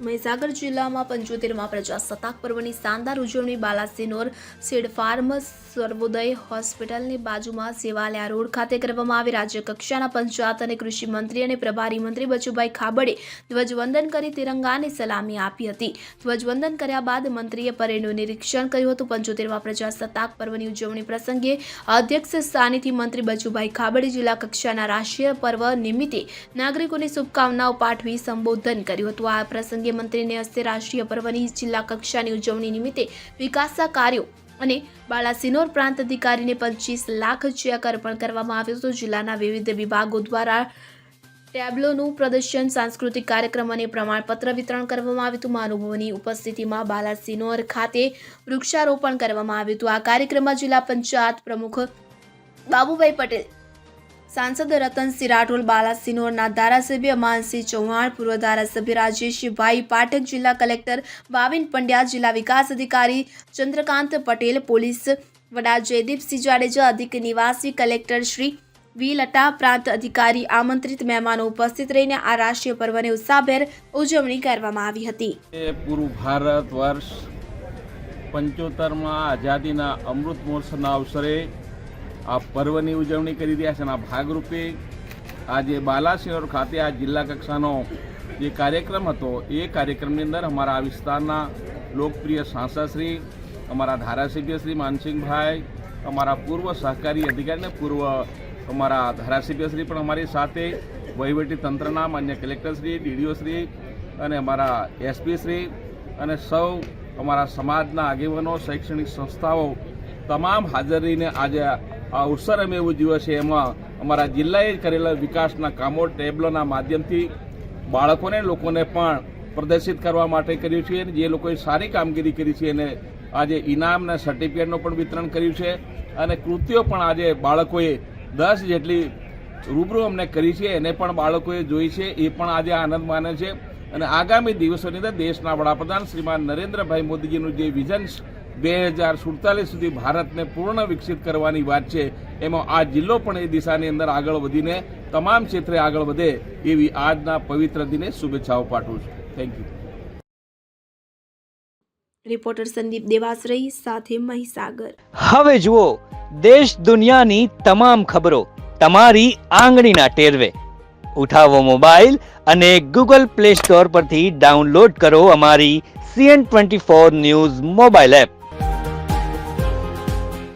મહીસાગર જિલ્લામાં પંચોતેરમાં પ્રજાસત્તાક પર્વની શાનદાર ઉજવણી બાલાસિનોર સીડ ફાર્મ સર્વોદય હોસ્પિટલની બાજુમાં સેવાલયા રોડ ખાતે કરવામાં આવી. રાજ્ય કક્ષાના પંચાયત અને કૃષિ મંત્રી અને પ્રભારી મંત્રી બચુભાઈ ખાબડે ધ્વજવંદન કરી તિરંગાને સલામી આપી હતી. ધ્વજવંદન કર્યા બાદ મંત્રીએ પરેડનું નિરીક્ષણ કર્યું હતું. પંચોતેરમાં પ્રજાસત્તાક પર્વની ઉજવણી પ્રસંગે અધ્યક્ષ સ્થાનેથી મંત્રી બચુભાઈ ખાબડે જિલ્લા કક્ષાના રાષ્ટ્રીય પર્વ નિમિત્તે નાગરિકોને શુભકામનાઓ પાઠવી સંબોધન કર્યું હતું. આ પ્રસંગે મંત્રીને હસ્તે રાષ્ટ્રીય પર્વની જિલ્લા કક્ષાની ઉજવણી નિમિત્તે વિકાસના કાર્યો અને બાલાસિનોર પ્રાંત અધિકારીને પચીસ લાખ ચેક અર્પણ કરવામાં આવ્યો હતો. જિલ્લાના વિવિધ વિભાગો દ્વારા ટેબ્લોનું પ્રદર્શન, સાંસ્કૃતિક કાર્યક્રમ અને પ્રમાણપત્ર વિતરણ કરવામાં આવ્યું હતું. મહાનુભાવોની ઉપસ્થિતિમાં બાલાસિનોર ખાતે વૃક્ષારોપણ કરવામાં આવ્યું હતું. આ કાર્યક્રમમાં જિલ્લા પંચાયત પ્રમુખ બાબુભાઈ પટેલ સાંસદ રતનસિંહ રાઠોડ બાલાસિનોરના ધારાસભ્ય માનસિંહ ચૌહાણ, પૂર્વ ધારાસભ્ય રાજેશભાઈ પાઠક, જિલ્લા કલેક્ટર ભાવિન પંડ્યા, જિલ્લા વિકાસ અધિકારી ચંદ્રકાંત પટેલ, પોલીસ વડા જયદીપસિંહ જાડેજા, અધિક નિવાસી કલેક્ટર શ્રી વી લટા, પ્રાંત અધિકારી આમંત્રિત મહેમાનો ઉપસ્થિત રહીને આ રાષ્ટ્રીય પર્વની ઉત્સાહભેર ઉજવણી કરવામાં આવી હતી. પૂર્વ ભારત વર્ષ પંચોતેરમાં આઝાદીના અમૃત મહોત્સવના અવસરે આ પર્વની ઉજવણી કરી રહ્યા છે અને આ ભાગરૂપે આજે બાલાસિનોર ખાતે આ જિલ્લા કક્ષાનો જે કાર્યક્રમ હતો, એ કાર્યક્રમની અંદર અમારા આ વિસ્તારના લોકપ્રિય સાંસદશ્રી, અમારા ધારાસભ્ય શ્રી માનસિંહભાઈ, અમારા પૂર્વ સહકારી અધિકારી અને પૂર્વ અમારા ધારાસભ્યશ્રી પણ અમારી સાથે, વહીવટી તંત્રના માન્ય કલેક્ટરશ્રી, ડીડીઓશ્રી અને અમારા એસપીશ્રી અને સૌ અમારા સમાજના આગેવાનો, શૈક્ષણિક સંસ્થાઓ તમામ હાજર રહીને આજે આ ઉત્સરમ અમે દિવસ છે, એમાં અમારા જિલ્લાએ કરેલા વિકાસના કામો ટેબ્લોના માધ્યમથી બાળકોને, લોકોને પણ પ્રદર્શિત કરવા માટે કર્યું છે અને જે લોકોએ સારી કામગીરી કરી છે એને આજે ઇનામ અને સર્ટિફિકેટનું પણ વિતરણ કર્યું છે અને કૃતિઓ પણ આજે બાળકોએ દસ જેટલી રૂબરૂ અમને કરી છે, એને પણ બાળકોએ જોઈ છે, એ પણ આજે આનંદ માને છે. અને આગામી દિવસોની અંદર દેશના વડાપ્રધાન શ્રીમાન નરેન્દ્રભાઈ મોદીજીનું જે વિઝન બે હજાર સુડતાલીસ સુધી ભારતને પૂર્ણ વિકસિત કરવાની વાત છે. એમાં આ જિલ્લો પણ એ દિશાની અંદર આગળ વધીને તમામ ક્ષેત્રે આગળ વધે એવી આજના પવિત્ર દિને શુભેચ્છાઓ પાઠવું છું. Thank you reporter Sandeep Devashrai સાથે મહીસાગર. હવે જુઓ દેશ દુનિયાની તમામ ખબરો તમારી આંગળીના ટેરવે. ઉઠાવો મોબાઈલ અને ગૂગલ પ્લે સ્ટોર પરથી ડાઉનલોડ કરો અમારી CN twenty four news mobile app.